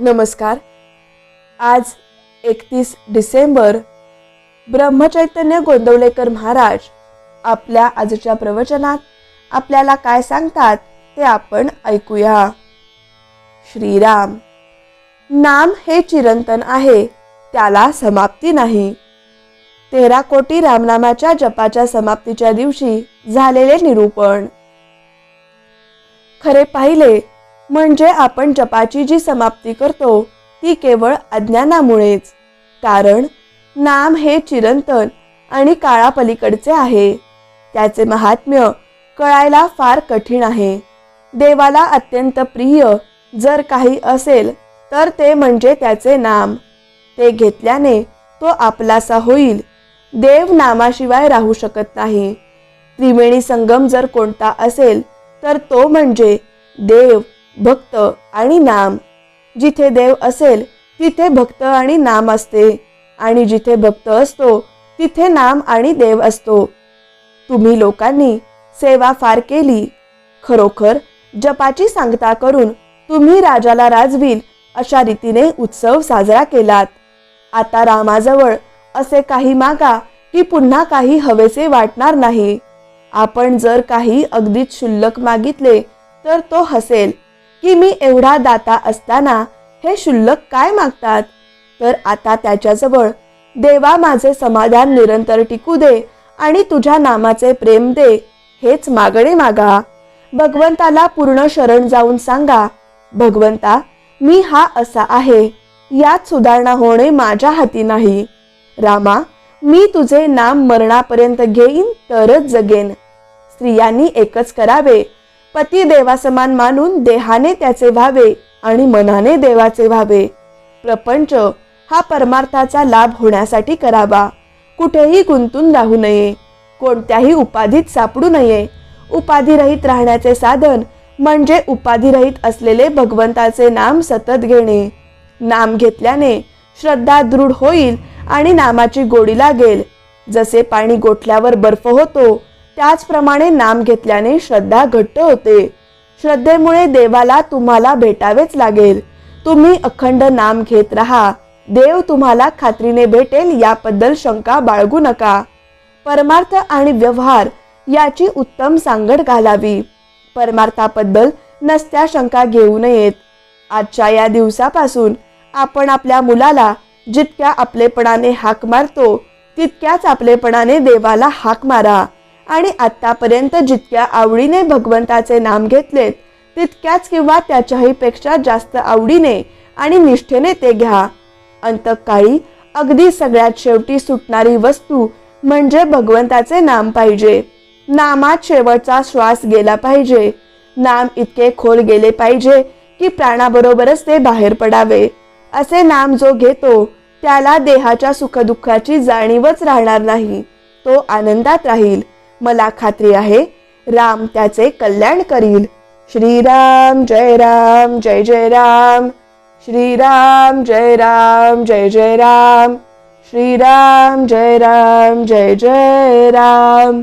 नमस्कार. आज एकतीस डिसेंबर ब्रह्मचैतन्य गोंदवलेकर महाराज आपल्या आजच्या प्रवचनात आपल्याला काय सांगतात ते आपण ऐकूया. श्रीराम नाम हे चिरंतन आहे त्याला समाप्ती नाही. तेरा कोटी रामनामाच्या जपाच्या समाप्तीच्या दिवशी झालेले निरूपण. खरे पाहिले म्हणजे आपण जपाची जी समाप्ती करतो ती केवळ अज्ञानामुळेच. कारण नाम हे चिरंतन आणि काळापलीकडचे आहे. त्याचे महात्म्य कळायला फार कठीण आहे. देवाला अत्यंत प्रिय जर काही असेल तर ते म्हणजे त्याचे नाम. ते घेतल्याने तो आपलासा होईल. देव नामाशिवाय राहू शकत नाही. त्रिवेणी संगम जर कोणता असेल तर तो म्हणजे देव. भक्त आणि नाम. जिथे देव असेल तिथे भक्त आणि नाम असते. आणि जिथे भक्त असतो तिथे नाम आणि देव असतो. तुम्ही लोकांनी सेवा फार केली. खरोखर जपाची सांगता करून तुम्ही राजाला राजवील अशा रीतीने उत्सव साजरा केलात. आता रामाजवळ असे काही मागा की पुन्हा काही हवेसे वाटणार नाही. आपण जर काही अगदीच शुल्लक मागितले तर तो हसेल. की मी एवढा दाता असताना हे शुल्लक काय मागतात? तर आता त्याच्याजवळ देवा माझे समाधान निरंतर टिकू दे आणि तुझ्या नामाचे प्रेम दे हेच मागणे मागा. भगवंताला पूर्ण शरण जाऊन सांगा भगवंता मी हा असा आहे यात सुधारणा होणे माझ्या हाती नाही. रामा मी तुझे नाम मरणापर्यंत घेईन तरच जगेन. स्त्रियांनी एकच करावे पती देवासमान मानून देहाने त्याचे व्हावे आणि मनाने देवाचे व्हावे. प्रपंच हा परमार्थाचा लाभ होण्यासाठी करावा. कुठेही गुंतून राहू नये. कोणत्याही उपाधीत सापडू नये. उपाधिरहित राहण्याचे साधन म्हणजे उपाधिरहित असलेले भगवंताचे नाम सतत घेणे. नाम घेतल्याने श्रद्धा दृढ होईल आणि नामाची गोडी लागेल. जसे पाणी गोठल्यावर बर्फ होतो त्याचप्रमाणे नाम घेतल्याने श्रद्धा घट्ट होते. श्रद्धेमुळे देवाला तुम्हाला भेटावेच लागेल. तुम्ही अखंड नाम घेत राहा. देव तुम्हाला खात्रीने भेटेल याबद्दल शंका बाळगू नका. परमार्थ आणि व्यवहार याची उत्तम सांगड घालावी. परमार्थाबद्दल नसत्या शंका घेऊ नयेत. आजच्या या दिवसापासून आपण आपल्या मुलाला जितक्या आपलेपणाने हाक मारतो तितक्याच आपलेपणाने देवाला हाक मारा. आणि आत्तापर्यंत जितक्या आवडीने भगवंताचे नाम घेतलेत तितक्याच किंवा त्याच्याही पेक्षा जास्त आवडीने आणि निष्ठेने ते घ्या. अंतकाळी अगदी सगळ्यात शेवटी सुटणारी वस्तू म्हणजे भगवंताचे नाम पाहिजे. नामात शेवटचा श्वास गेला पाहिजे. नाम इतके खोल गेले पाहिजे की प्राणाबरोबरच ते बाहेर पडावे. असे नाम जो घेतो त्याला देहाच्या सुखदुःखाची जाणीवच राहणार नाही. तो आनंदात राहील. मला खात्री आहे. राम त्याचे कल्याण करील. श्रीराम जय राम जय जय राम. श्रीराम जय राम जय जय राम. श्रीराम जय राम जय जय राम.